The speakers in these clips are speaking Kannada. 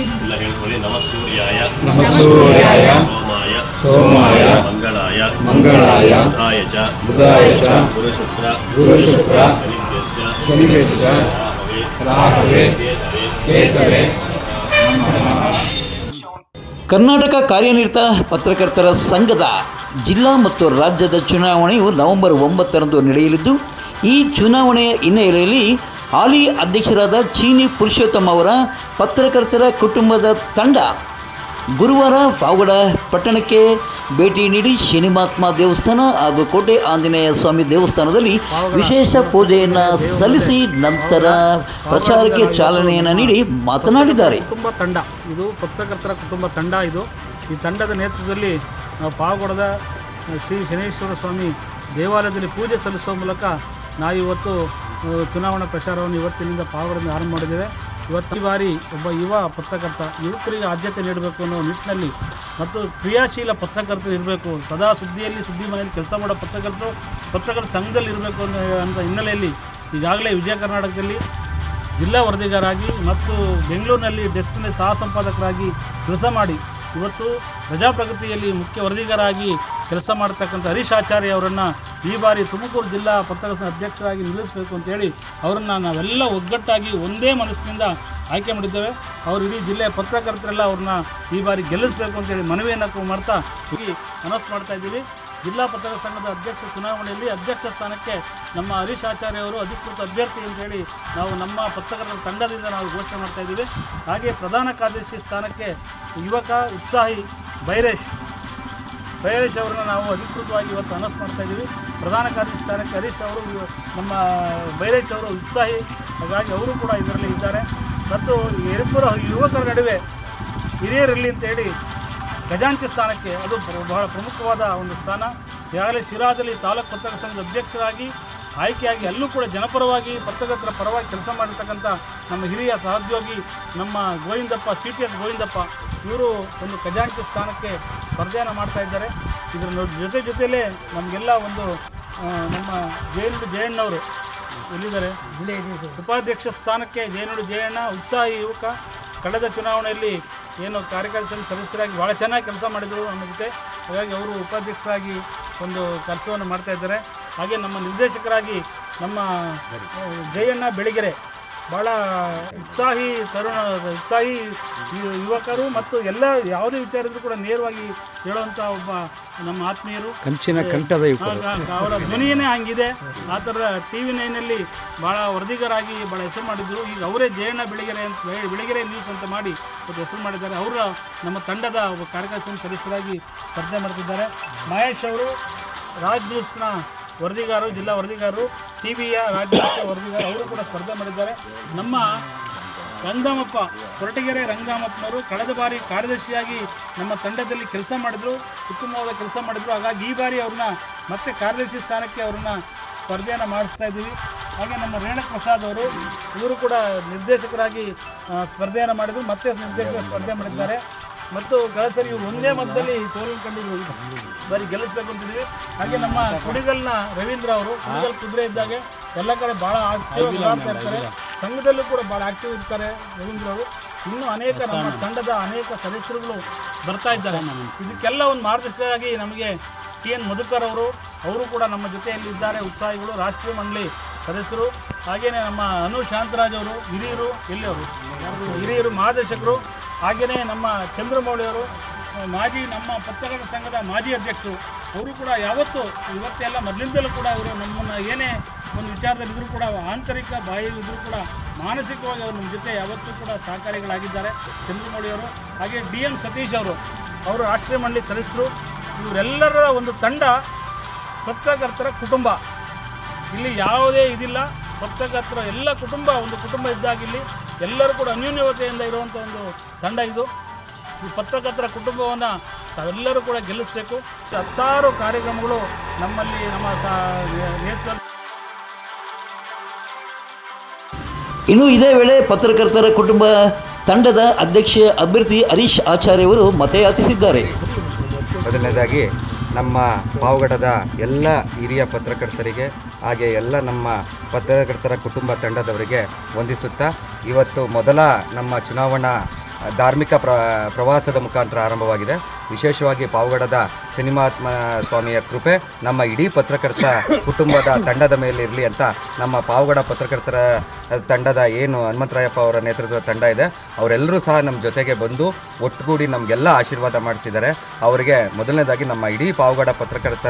ಎಲ್ಲ ಹೇಳ್ಕೊಳ್ಳಿ ನಮಸ್ಸೂರ್ಯಾಯ. ನಮಸ್ಸೂರ್ಯಾಯ ಸೋಮಾಯ. ಸೋಮಾಯ. ಮಂಗಳಾಯ. ಮಂಗಳಾಯ. ಬುಧಾಯ ಚ. ಬುಧಾಯ ಚ. ಗುರುಶುಕ್ರ. ಗುರುಶುಕ್ರ. ಶನಿಭ್ಯಶ್ಚ ರಾಹವೇ. ಕೇತವೇ. ಕರ್ನಾಟಕ ಕಾರ್ಯನಿರತ ಪತ್ರಕರ್ತರ ಸಂಘದ ಜಿಲ್ಲಾ ಮತ್ತು ರಾಜ್ಯದ ಚುನಾವಣೆಯು ನವೆಂಬರ್ ಒಂಬತ್ತರಂದು ನಡೆಯಲಿದ್ದು ಈ ಚುನಾವಣೆಯ ಹಿನ್ನೆಲೆಯಲ್ಲಿ ಹಾಲಿ ಅಧ್ಯಕ್ಷರಾದ ಚೀನಿ ಪುರುಷೋತ್ತಮ ಅವರ ಪತ್ರಕರ್ತರ ಕುಟುಂಬದ ತಂಡ ಗುರುವಾರ ಪಾವಗಡ ಪಟ್ಟಣಕ್ಕೆ ಭೇಟಿ ನೀಡಿ ಶನಿಮಾತ್ಮ ದೇವಸ್ಥಾನ ಹಾಗೂ ಕೋಟೆ ಆಂಜನೇಯ ಸ್ವಾಮಿ ದೇವಸ್ಥಾನದಲ್ಲಿ ವಿಶೇಷ ಪೂಜೆಯನ್ನು ಸಲ್ಲಿಸಿ ನಂತರ ಪ್ರಚಾರಕ್ಕೆ ಚಾಲನೆಯನ್ನು ನೀಡಿ ಮಾತನಾಡಿದ್ದಾರೆ. ಕುಟುಂಬ ತಂಡ. ಇದು ಪತ್ರಕರ್ತರ ಕುಟುಂಬ ತಂಡ ಇದು. ಈ ತಂಡದ ನೇತೃತ್ವದಲ್ಲಿ ನಾವು ಪಾವಗಡದ ಶ್ರೀ ಶನೇಶ್ವರ ಸ್ವಾಮಿ ದೇವಾಲಯದಲ್ಲಿ ಪೂಜೆ ಸಲ್ಲಿಸುವ ಮೂಲಕ ನಾವು ಇವತ್ತು ಆ, ಚುನಾವಣಾ ಪ್ರಚಾರವನ್ನು ಇವತ್ತಿನಿಂದ ಪಾವಗಡದಿಂದ ಆರಂಭ ಮಾಡಿದ್ದೇವೆ. ಇವತ್ತು ಈ ಬಾರಿ ಒಬ್ಬ ಯುವ ಪತ್ರಕರ್ತ ಯುವಕರಿಗೆ ಆದ್ಯತೆ ನೀಡಬೇಕು ಅನ್ನೋ ನಿಟ್ಟಿನಲ್ಲಿ ಮತ್ತು ಕ್ರಿಯಾಶೀಲ ಪತ್ರಕರ್ತರು ಇರಬೇಕು. ಸದಾ ಸುದ್ದಿಯಲ್ಲಿ, ಸುದ್ದಿ ಮನೆಯಲ್ಲಿ ಕೆಲಸ ಮಾಡೋ ಪತ್ರಕರ್ತರು ಪತ್ರಕರ್ತರ ಸಂಘದಲ್ಲಿ ಇರಬೇಕು ಅನ್ನೋ, ಅಂತ ಹಿನ್ನೆಲೆಯಲ್ಲಿ ಈಗಾಗಲೇ ವಿಜಯ ಕರ್ನಾಟಕದಲ್ಲಿ ಜಿಲ್ಲಾ ವರದಿಗಾರಾಗಿ ಮತ್ತು ಬೆಂಗಳೂರಿನಲ್ಲಿ ಡೆಸ್ಟಿನಲ್ಲಿ ಸಹ ಸಂಪಾದಕರಾಗಿ ಕೆಲಸ ಮಾಡಿ ಇವತ್ತು ಪ್ರಜಾಪ್ರಗತಿಯಲ್ಲಿ ಮುಖ್ಯ ವರದಿಗಾರಾಗಿ ಕೆಲಸ ಮಾಡ್ತಕ್ಕಂಥ ಹರೀಶ್ ಆಚಾರ್ಯ ಅವರನ್ನು ಈ ಬಾರಿ ತುಮಕೂರು ಜಿಲ್ಲಾ ಪತ್ರಕರ್ತರ ಅಧ್ಯಕ್ಷರಾಗಿ ನಿಲ್ಲಿಸಬೇಕು ಅಂತೇಳಿ ಅವರನ್ನು ನಾವೆಲ್ಲ ಒಗ್ಗಟ್ಟಾಗಿ ಒಂದೇ ಮನಸ್ಸಿನಿಂದ ಆಯ್ಕೆ ಮಾಡಿದ್ದೇವೆ. ಅವರು ಇಡೀ ಜಿಲ್ಲೆಯ ಪತ್ರಕರ್ತರೆಲ್ಲ ಅವ್ರನ್ನ ಈ ಬಾರಿ ಗೆಲ್ಲಿಸಬೇಕು ಅಂತೇಳಿ ಮನವಿಯನ್ನು ಮಾಡ್ತಾ ಹೋಗಿ ಮನಸ್ಸು ಮಾಡ್ತಾ ಇದ್ದೀವಿ. ಜಿಲ್ಲಾ ಪತ್ರಕರ್ತರ ಸಂಘದ ಅಧ್ಯಕ್ಷ ಚುನಾವಣೆಯಲ್ಲಿ ಅಧ್ಯಕ್ಷ ಸ್ಥಾನಕ್ಕೆ ನಮ್ಮ ಹರೀಶ್ ಆಚಾರ್ಯ ಅವರು ಅಧಿಕೃತ ಅಭ್ಯರ್ಥಿ ಅಂತೇಳಿ ನಾವು ನಮ್ಮ ಪತ್ರಕರ್ತರ ತಂಡದಿಂದ ನಾವು ಘೋಷಣೆ ಮಾಡ್ತಾ ಇದ್ದೀವಿ. ಹಾಗೆ ಪ್ರಧಾನ ಕಾರ್ಯದರ್ಶಿ ಸ್ಥಾನಕ್ಕೆ ಯುವಕ, ಉತ್ಸಾಹಿ ಬೈರೇಶ್ ಬೈರೇಶ್ ಅವರನ್ನ ನಾವು ಅಧಿಕೃತವಾಗಿ ಇವತ್ತು ಅನೌನ್ಸ್ ಮಾಡ್ತಾ ಇದ್ದೀವಿ. ಪ್ರಧಾನ ಕಾರ್ಯದರ್ಶಿ ಸ್ಥಾನಕ್ಕೆ ಹರೀಶ್ ಅವರು ನಮ್ಮ ಬೈರೇಶ್ ಅವರು ಉತ್ಸಾಹಿ. ಹಾಗಾಗಿ ಅವರು ಕೂಡ ಇದರಲ್ಲಿ ಇದ್ದಾರೆ. ಮತ್ತು ಇಬ್ಬರು ಯುವಕರ ನಡುವೆ ಹಿರಿಯರಿರಲಿ ಅಂತೇಳಿ ಖಜಾಂಚಿ ಸ್ಥಾನಕ್ಕೆ ಅದು ಬಹಳ ಪ್ರಮುಖವಾದ ಒಂದು ಸ್ಥಾನ. ಈಗಾಗಲೇ ಶಿರಾದಲ್ಲಿ ತಾಲೂಕು ಪತ್ರಕರ್ತರ ಸಂಘದ ಅಧ್ಯಕ್ಷರಾಗಿ ಆಯ್ಕೆಯಾಗಿ ಅಲ್ಲೂ ಕೂಡ ಜನಪರವಾಗಿ ಪತ್ರಕರ್ತರ ಪರವಾಗಿ ಕೆಲಸ ಮಾಡಿರ್ತಕ್ಕಂಥ ನಮ್ಮ ಹಿರಿಯ ಸಹೋದ್ಯೋಗಿ ನಮ್ಮ Govindappa C T S Govindappa ಇವರು ಒಂದು ಖಜಾಂಚಿ ಸ್ಥಾನಕ್ಕೆ ಸ್ಪರ್ಧೆಯನ್ನು ಮಾಡ್ತಾ ಇದ್ದಾರೆ. ಇದರ ಜೊತೆ ಜೊತೆಯಲ್ಲೇ ನಮಗೆಲ್ಲ ಒಂದು ನಮ್ಮ ಜಯನುಡಿ ಜಯಣ್ಣವರು ಎಲ್ಲಿದ್ದಾರೆ? ಉಪಾಧ್ಯಕ್ಷ ಸ್ಥಾನಕ್ಕೆ ಜಯನುಡು ಜಯಣ್ಣ ಉತ್ಸಾಹಿ ಯುವಕ ಕಳೆದ ಚುನಾವಣೆಯಲ್ಲಿ ಏನು ಕಾರ್ಯಕಾರಿ ಸದಸ್ಯರಾಗಿ ಭಾಳ ಚೆನ್ನಾಗಿ ಕೆಲಸ ಮಾಡಿದರು ನಮ್ಮ ಜೊತೆ. ಹಾಗಾಗಿ ಅವರು ಉಪಾಧ್ಯಕ್ಷರಾಗಿ ಒಂದು ಕೆಲಸವನ್ನು ಮಾಡ್ತಾ ಇದ್ದಾರೆ. ಹಾಗೆ ನಮ್ಮ ನಿರ್ದೇಶಕರಾಗಿ ನಮ್ಮ ಜಯಣ್ಣ ಬೆಳಗೆರೆ ಭಾಳ ಉತ್ಸಾಹಿ ತರುಣ ಉತ್ಸಾಹಿ ಯುವಕರು ಮತ್ತು ಎಲ್ಲ ಯಾವುದೇ ವಿಚಾರ ಇದ್ರೂ ಕೂಡ ನೇರವಾಗಿ ಹೇಳುವಂಥ ಒಬ್ಬ ನಮ್ಮ ಆತ್ಮೀಯರು. ಕಂಚಿನ ಕಂಠದ ಅವರ ಧ್ವನಿಯೇ ಹಂಗಿದೆ. ಆ ಥರ ಟಿ ವಿ ನೈನಲ್ಲಿ ಭಾಳ ವರದಿಗರಾಗಿ ಭಾಳ ಹೆಸರು ಮಾಡಿದ್ರು. ಈಗ ಅವರೇ ಜಯಣ್ಣ ಬೆಳಗೆರೆ ಅಂತ ಬೆಳಿಗೆರೆ ನ್ಯೂಸ್ ಅಂತ ಮಾಡಿ ಒಂದು ಹೆಸರು ಮಾಡಿದ್ದಾರೆ. ಅವರ ನಮ್ಮ ತಂಡದ ಒಬ್ಬ ಕಾರ್ಯಕಾರಿ ಸಮಿತಿ ಸದಸ್ಯರಾಗಿ ಸ್ಪರ್ಧೆ ಮಾಡ್ತಿದ್ದಾರೆ. ಮಹೇಶ್ ಅವರು ರಾಜ್ ನ್ಯೂಸ್ನ ವರದಿಗಾರರು, ಜಿಲ್ಲಾ ವರದಿಗಾರರು ಟಿ ವಿಯ ರಾಜ್ಯ ವರದಿಗಾರರು, ಅವರು ಕೂಡ ಸ್ಪರ್ಧೆ ಮಾಡಿದ್ದಾರೆ. ನಮ್ಮ ರಂಗಾಮಪ್ಪ, ಕೊರಟಗೆರೆ ರಂಗಾಮಪ್ಪನವರು ಕಳೆದ ಬಾರಿ ಕಾರ್ಯದರ್ಶಿಯಾಗಿ ನಮ್ಮ ತಂಡದಲ್ಲಿ ಕೆಲಸ ಮಾಡಿದ್ರು, ಉತ್ತಮವಾದ ಕೆಲಸ ಮಾಡಿದ್ರು. ಹಾಗಾಗಿ ಈ ಬಾರಿ ಅವ್ರನ್ನ ಮತ್ತೆ ಕಾರ್ಯದರ್ಶಿ ಸ್ಥಾನಕ್ಕೆ ಅವ್ರನ್ನ ಸ್ಪರ್ಧೆಯನ್ನು ಮಾಡಿಸ್ತಾ ಇದ್ದೀವಿ. ಹಾಗೆ ನಮ್ಮ ರೇಣಕ್ ಪ್ರಸಾದ್ ಅವರು, ಇವರು ಕೂಡ ನಿರ್ದೇಶಕರಾಗಿ ಸ್ಪರ್ಧೆಯನ್ನು ಮಾಡಿದ್ರು. ಮತ್ತೆ ನಿರ್ದೇಶಕ ಸ್ಪರ್ಧೆ ಮಾಡಿದ್ದಾರೆ. ಮತ್ತು ಇವರು ಒಂದೇ ಮತದಲ್ಲಿ ಸೋಲು ಕಂಡಿದ್ರು ಬರೀ ಗೆಲ್ಲಿಸ್ಬೇಕು ಅಂತಿದ್ದೀವಿ. ಹಾಗೆ ನಮ್ಮ ಕುಡಿಗಲ್ನ ರವೀಂದ್ರ ಅವರು ಕುಡಿಗಲ್ ಕುದುರೆ ಇದ್ದಾಗ ಎಲ್ಲ ಕಡೆ ಭಾಳ ಆಕ್ಟಿವ್ ಮಾಡ್ತಾ ಇರ್ತಾರೆ. ಸಂಘದಲ್ಲೂ ಕೂಡ ಭಾಳ ಆಕ್ಟಿವ್ ಇರ್ತಾರೆ ರವೀಂದ್ರ ಅವರು. ಇನ್ನೂ ಅನೇಕ ನಮ್ಮ ತಂಡದ ಅನೇಕ ಸದಸ್ಯರುಗಳು ಬರ್ತಾ ಇದ್ದಾರೆ. ಇದಕ್ಕೆಲ್ಲ ಒಂದು ಮಾರ್ಗದರ್ಶಕರಾಗಿ ನಮಗೆ ಟಿ ಎನ್ ಮಧುಕರ್ ಅವರು ಅವರು ಕೂಡ ನಮ್ಮ ಜೊತೆಯಲ್ಲಿ ಇದ್ದಾರೆ. ಉತ್ಸಾಹಿಗಳು ರಾಷ್ಟ್ರೀಯ ಮಂಡಳಿ ಸದಸ್ಯರು. ಹಾಗೆಯೇ ನಮ್ಮ ಅನು ಶಾಂತರಾಜ್ ಅವರು ಹಿರಿಯರು ಎಲ್ಲಿ ಅವರು? ಹಿರಿಯರು ಮಹಾದೇಶಕರು ಹಾಗೆಯೇ ನಮ್ಮ ಚಂದ್ರಮೌಳಿಯವರು ಮಾಜಿ ನಮ್ಮ ಪತ್ರಕರ್ತರ ಸಂಘದ ಮಾಜಿ ಅಧ್ಯಕ್ಷರು, ಅವರು ಕೂಡ ಯಾವತ್ತೂ ಇವತ್ತೆಲ್ಲ ಮೊದಲಿಂದಲೂ ಕೂಡ ಅವರು ನಮ್ಮನ್ನು ಏನೇ ಒಂದು ವಿಚಾರದಲ್ಲಿ ಇದ್ರೂ ಕೂಡ, ಆಂತರಿಕ ಬಾಯಿಯಲ್ಲಿದ್ದರೂ ಕೂಡ, ಮಾನಸಿಕವಾಗಿ ಅವರು ನಮ್ಮ ಜೊತೆ ಯಾವತ್ತೂ ಕೂಡ ಸಹಕಾರಿಗಳಾಗಿದ್ದಾರೆ. ಚಂದ್ರಮೌಳಿಯವರು, ಹಾಗೆ ಡಿ ಎಂ ಸತೀಶ್ ಅವರು ಅವರು ರಾಷ್ಟ್ರೀಯ ಮಂಡಳಿ ಸದಸ್ಯರು, ಇವರೆಲ್ಲರ ಒಂದು ತಂಡ ಪತ್ರಕರ್ತರ ಕುಟುಂಬ. ಇಲ್ಲಿ ಯಾವುದೇ ಇದಿಲ್ಲ, ಪತ್ರಕರ್ತರ ಎಲ್ಲ ಕುಟುಂಬ, ಒಂದು ಕುಟುಂಬ ಇದ್ದಾಗ ಇಲ್ಲಿ ಎಲ್ಲರೂ ಕೂಡ ಅನ್ಯೋನ್ಯತೆಯಿಂದ ಇರುವಂಥ ಒಂದು ತಂಡ ಇದು. ಈ ಪತ್ರಕರ್ತರ ಕುಟುಂಬವನ್ನು ತಾವೆಲ್ಲರೂ ಕೂಡ ಗೆಲ್ಲಿಸಬೇಕು. ಹತ್ತಾರು ಕಾರ್ಯಕ್ರಮಗಳು ನಮ್ಮಲ್ಲಿ ನಮ್ಮ ನೇತೃತ್ವ ಇನ್ನು ಇದೇ ವೇಳೆ ಪತ್ರಕರ್ತರ ಕುಟುಂಬ ತಂಡದ ಅಧ್ಯಕ್ಷ ಅಭ್ಯರ್ಥಿ ಹರೀಶ್ ಆಚಾರ್ಯವರು ಮತಯಾಚಿಸಿದ್ದಾರೆ. ಮೊದಲನೇದಾಗಿ ನಮ್ಮ ಪಾವಗಡದ ಎಲ್ಲ ಹಿರಿಯ ಪತ್ರಕರ್ತರಿಗೆ ಹಾಗೆ ಎಲ್ಲ ನಮ್ಮ ಪತ್ರಕರ್ತರ ಕುಟುಂಬ ತಂಡದವರಿಗೆ ವಂದಿಸುತ್ತಾ ಇವತ್ತು ಮೊದಲ ನಮ್ಮ ಚುನಾವಣಾ ಧಾರ್ಮಿಕ ಪ್ರ, ಪ್ರವಾಸದ ಮುಖಾಂತರ ಆರಂಭವಾಗಿದೆ. ವಿಶೇಷವಾಗಿ ಪಾವಗಡದ ಶನಿಮಹಾತ್ಮ ಸ್ವಾಮಿಯ ಕೃಪೆ ನಮ್ಮ ಇಡೀ ಪತ್ರಕರ್ತ ಕುಟುಂಬದ ತಂಡದ ಮೇಲೆ ಇರಲಿ ಅಂತ ನಮ್ಮ ಪಾವಗಡ ಪತ್ರಕರ್ತರ ತಂಡದ ಏನು ಹನುಮಂತರಾಯಪ್ಪ ಅವರ ನೇತೃತ್ವದ ತಂಡ ಇದೆ. ಅವರೆಲ್ಲರೂ ಸಹ ನಮ್ಮ ಜೊತೆಗೆ ಬಂದು ಒಟ್ಟುಗೂಡಿ ನಮಗೆಲ್ಲ ಆಶೀರ್ವಾದ ಮಾಡಿಸಿದ್ದಾರೆ. ಅವರಿಗೆ ಮೊದಲನೇದಾಗಿ ನಮ್ಮ ಇಡೀ ಪಾವಗಡ ಪತ್ರಕರ್ತ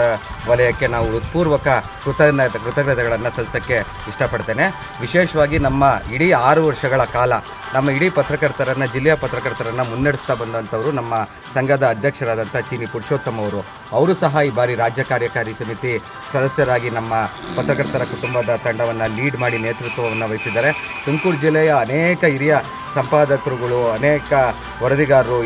ವಲಯಕ್ಕೆ ನಾವು ಹೃತ್ಪೂರ್ವಕ ಕೃತಜ್ಞತೆ ಕೃತಜ್ಞತೆಗಳನ್ನು ಸಲ್ಲಿಸೋಕ್ಕೆ ಇಷ್ಟಪಡ್ತೇನೆ. ವಿಶೇಷವಾಗಿ ನಮ್ಮ ಇಡೀ ಆರು ವರ್ಷಗಳ ಕಾಲ ನಮ್ಮ ಇಡೀ ಪತ್ರಕರ್ತರನ್ನು, ಜಿಲ್ಲೆಯ ಪತ್ರಕರ್ತರನ್ನು ಮುನ್ನಡೆಸ್ತಾ ಬಂದಂಥವರು ನಮ್ಮ ಸಂಘದ ಅಧ್ಯಕ್ಷರಾದಂಥ ಚೀನಿ ಪುರುಷೋತ್ತಮ ಅವರು. ಅವರು ಸಹ ಈ ಬಾರಿ ರಾಜ್ಯ ಕಾರ್ಯಕಾರಿ ಸಮಿತಿ ಸದಸ್ಯರಾಗಿ ನಮ್ಮ ಪತ್ರಕರ್ತರ ಕುಟುಂಬದ ತಂಡವನ್ನು ಲೀಡ್ ಮಾಡಿ ನೇತೃತ್ವವನ್ನು ವಹಿಸಿದ್ದಾರೆ. ತುಮಕೂರು ಜಿಲ್ಲೆಯ ಅನೇಕ ಹಿರಿಯ ಸಂಪಾದಕರುಗಳು, ಅನೇಕ ವರದಿಗಾರರು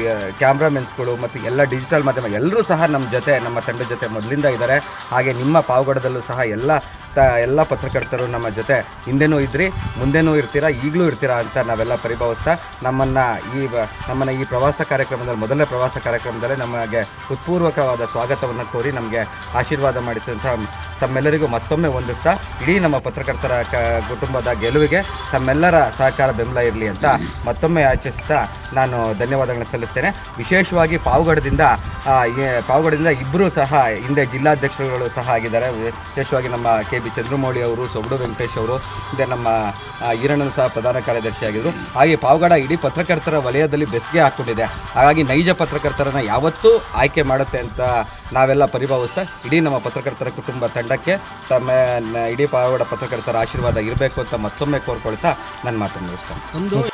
ಕ್ಯಾಮ್ರಾಮೆನ್ಸ್ಗಳು ಮತ್ತು ಎಲ್ಲ ಡಿಜಿಟಲ್ ಮಾಧ್ಯಮ ಎಲ್ಲರೂ ಸಹ ನಮ್ಮ ಜೊತೆ, ನಮ್ಮ ತಂಡದ ಜೊತೆ ಮೊದಲಿಂದ ಇದ್ದಾರೆ. ಹಾಗೆ ನಿಮ್ಮ ಪಾವಗಡದಲ್ಲೂ ಸಹ ಎಲ್ಲ ತ, ಎಲ್ಲ ಪತ್ರಕರ್ತರು ನಮ್ಮ ಜೊತೆ ಹಿಂದೆನೂ ಇದ್ರಿ, ಮುಂದೆನೂ ಇರ್ತೀರಾ, ಈಗಲೂ ಇರ್ತೀರಾ ಅಂತ ನಾವೆಲ್ಲ ಪರಿಭಾವಿಸ್ತಾ ನಮ್ಮನ್ನು ಈ ನಮ್ಮನ್ನು ಈ ಪ್ರವಾಸ ಕಾರ್ಯಕ್ರಮದಲ್ಲಿ, ಮೊದಲನೇ ಪ್ರವಾಸ ಕಾರ್ಯಕ್ರಮದಲ್ಲೇ ನಮಗೆ ಉತ್ಪೂರ್ವಕವಾದ ಸ್ವಾಗತವನ್ನು ಕೋರಿ ನಮಗೆ ಆಶೀರ್ವಾದ ಮಾಡಿಸಿದಂಥ ತಮ್ಮೆಲ್ಲರಿಗೂ ಮತ್ತೊಮ್ಮೆ ಹೊಂದಿಸ್ತಾ ಇಡೀ ನಮ್ಮ ಪತ್ರಕರ್ತರ ಕ, ಕುಟುಂಬದ ಗೆಲುವಿಗೆ ತಮ್ಮೆಲ್ಲರ ಸಹಕಾರ ಬೆಂಬಲ ಇರಲಿ ಅಂತ ಮತ್ತೊಮ್ಮೆ ಆಚರಿಸ್ತಾ ನಾನು ಧನ್ಯವಾದಗಳನ್ನು ಸಲ್ಲಿಸ್ತೇನೆ. ವಿಶೇಷವಾಗಿ ಪಾವಗಡದಿಂದ ಪಾವಗಡದಿಂದ ಇಬ್ಬರೂ ಸಹ ಹಿಂದೆ ಜಿಲ್ಲಾಧ್ಯಕ್ಷರುಗಳು ಸಹ ಆಗಿದ್ದಾರೆ. ವಿಶೇಷವಾಗಿ ನಮ್ಮ ಕೆ ಬಿ ಚಂದ್ರಮೌಳಿ ಅವರು, ಸೊಗಡು ವೆಂಕಟೇಶ್ ಅವರು, ಹಿಂದೆ ನಮ್ಮ ಈರಣ್ಣನು ಸಹ ಪ್ರಧಾನ ಕಾರ್ಯದರ್ಶಿ ಆಗಿದ್ದರು ಹಾಗೆ ಪಾವಗಡ ಇಡೀ ಪತ್ರಕರ್ತರ ವಲಯದಲ್ಲಿ ಬೆಸ್ಗೆ ಹಾಕ್ಕೊಂಡಿದೆ. ಹಾಗಾಗಿ ನೈಜ ಪತ್ರಕರ್ತರನ್ನು ಯಾವತ್ತೂ ಆಯ್ಕೆ ಮಾಡುತ್ತೆ ಅಂತ ನಾವೆಲ್ಲ ಪರಿಭಾವಿಸ್ತಾ, ಇಡೀ ನಮ್ಮ ಪತ್ರಕರ್ತರ ಕುಟುಂಬ ತಂಡಕ್ಕೆ ತಮ್ಮ ಇಡೀ ಪಾವಗಡ ಪತ್ರಕರ್ತರ ಆಶೀರ್ವಾದ ಇರಬೇಕು ಅಂತ ಮತ್ತೊಮ್ಮೆ ಕೋರ್ಕೊಳ್ತಾ ನನ್ನ ಮಾತನ್ನು ಮುಗಿಸ್ತೇನೆ.